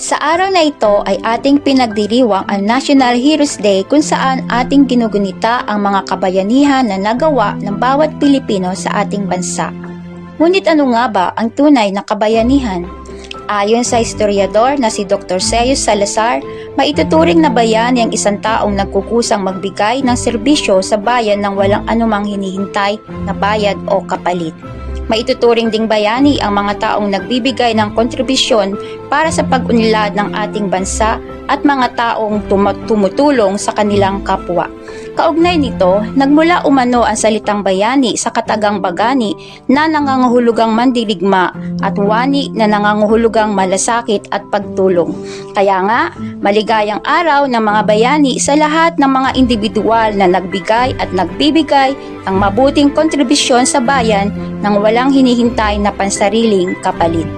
Sa araw na ito ay ating pinagdiriwang ang National Heroes Day kung saan ating ginugunita ang mga kabayanihan na nagawa ng bawat Pilipino sa ating bansa. Ngunit ano nga ba ang tunay na kabayanihan? Ayon sa historiador na si Dr. Seyus Salazar, maituturing na bayani ang isang taong nagkukusang magbigay ng serbisyo sa bayan ng walang anumang hinihintay na bayad o kapalit. Maituturing ding bayani ang mga taong nagbibigay ng kontribusyon para sa pag-unlad ng ating bansa at mga taong tum- tumutulong sa kanilang kapwa. Kaugnay nito, nagmula umano ang salitang bayani sa katagang bagani na nangangahulugang mandirigma at wani na nangangahulugang malasakit at pagtulong. Kaya nga, maligayang araw ng mga bayani sa lahat ng mga individual na nagbigay at nagbibigay ng mabuting kontribusyon sa bayan nang walang hinihintay na pansariling kapalit.